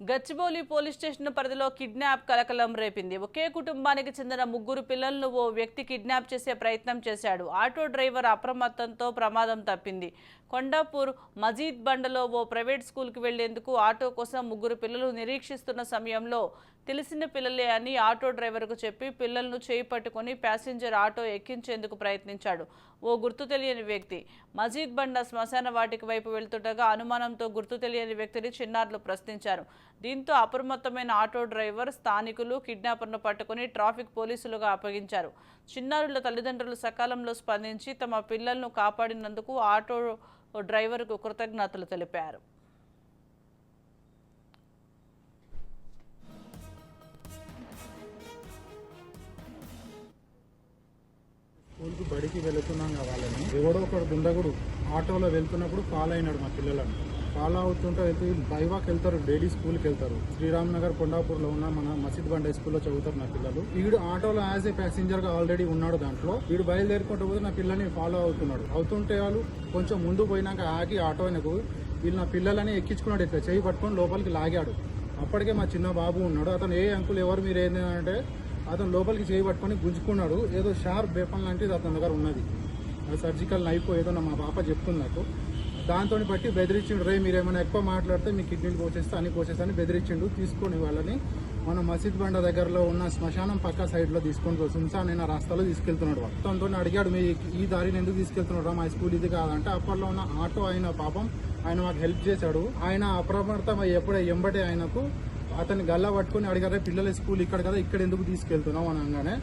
Gachibowli police station పరిధిలో kidnap కలకలం రేపింది. ఒకే కుటుంబానికి చెందిన ముగ్గురు పిల్లలను ఓ వ్యక్తి కిడ్నాప్ చేసే ప్రయత్నం చేశాడు. ఆటో డ్రైవర్ అప్రమత్తంతో ప్రమాదం తప్పింది. కొండాపూర్ మజీద్ బండలో ఓ ప్రైవేట్ స్కూల్కి వెళ్ళేందుకు ఆటో కోసం ముగ్గురు పిల్లలు నిరీక్షిస్తున్న సమయంలో తెలిసిన పిల్లలే అని ఆటో డ్రైవర్కు చెప్పి పిల్లలను చేయి పట్టుకుని ప్యాసింజర్ ఆటో ఎక్కించేందుకు ప్రయత్నించాడు ఓ గుర్తు తెలియని వ్యక్తి. మజీద్ బండ శ్మశాన వాటికి వైపు వెళ్తుండగా అనుమానంతో గుర్తు తెలియని వ్యక్తిని చిన్నారులు ప్రశ్నించారు. దీంతో అప్రమత్తమైన ఆటో డ్రైవర్ స్థానికులు కిడ్నాపర్ను పట్టుకుని ట్రాఫిక్ పోలీసులుగా అప్పగించారు. చిన్నారుల తల్లిదండ్రులు సకాలంలో స్పందించి తమ పిల్లలను కాపాడినందుకు ఆటో డ్రైవర్కు కృతజ్ఞతలు తెలిపారు. స్కూల్కి బడికి వెళుతున్నాం వాళ్ళని. ఎవడో ఒకడు దుండగుడు ఆటోలో వెళ్తున్నప్పుడు ఫాలో అయినాడు మా పిల్లలను. ఫాలో అవుతుంటే వెళ్తే బైవాక్ వెళ్తారు డైలీ స్కూల్కి వెళ్తారు. శ్రీరామ్ నగర్ కొండాపూర్లో ఉన్న మన మసీద్ బండ స్కూల్లో చదువుతారు నా పిల్లలు. వీడు ఆటోలో యాజ్ ఏ ప్యాసింజర్గా ఆల్రెడీ ఉన్నాడు దాంట్లో. వీడు బయలుదేరుకుంటూ పోతే నా పిల్లని ఫాలో అవుతున్నాడు. అవుతుంటే వాళ్ళు కొంచెం ముందు పోయినాక ఆగి ఆటో ఆయనకు వీళ్ళు నా పిల్లలని ఎక్కించుకున్నాడు ఇట్లా. చేయి పట్టుకొని లోపలికి లాగాడు. అప్పటికే మా చిన్న బాబు ఉన్నాడు. అతను ఏ అంకుల్ ఎవరు మీరు ఏంటంటే అతను లోపలికి చేయి పట్టుకొని గుంజుకున్నాడు. ఏదో షార్ప్ బేపం లాంటిది అతని దగ్గర ఉన్నది. అది సర్జికల్ నైఫ్ ఏదో నా మా పాప చెప్తుంది నాకు. దాంతో బట్టి బెదిరించిండు రే మీరు ఏమైనా ఎక్కువ మాట్లాడితే మీ కిడ్నీలు కోసేస్తే అని కోసేస్తా అని బెదిరించిండు. తీసుకొని వాళ్ళని మన మసీద్ బండ దగ్గరలో ఉన్న శ్మశానం పక్క సైడ్లో తీసుకొని పోయి సుంసాన్ అయిన రాస్తాలో తీసుకెళ్తున్నాడు వాడు. తనతో అడిగాడు మీ ఈ దారిని ఎందుకు తీసుకెళ్తున్నాడు మా స్కూల్ ఇది కాదంటే. అప్పట్లో ఉన్న ఆటో అయిన పాపం ఆయన మాకు హెల్ప్ చేశాడు. ఆయన అప్రమత్తం ఎప్పుడే ఎంబటే ఆయనకు అతన్ని గల్లా పట్టుకొని అడిగారే పిల్లల స్కూల్ ఇక్కడ కదా ఇక్కడ ఎందుకు తీసుకెళ్తున్నావు? అని అనగానే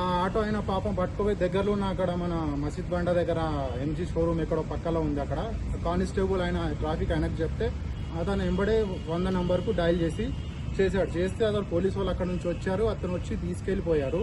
ఆ ఆటో అయిన పాపం పట్టుకుపోయి దగ్గరలో ఉన్న అక్కడ మన మసీద్ బండ దగ్గర ఎంజీ షోరూమ్ ఎక్కడో పక్కలో ఉంది అక్కడ. కానిస్టేబుల్ ఆయన ట్రాఫిక్ ఆయనకు చెప్తే అతను ఎంబడే వంద నంబర్కు డయల్ చేసి చేశాడు. చేస్తే అతను పోలీసు వాళ్ళు అక్కడ నుంచి వచ్చారు. అతను వచ్చి తీసుకెళ్ళిపోయారు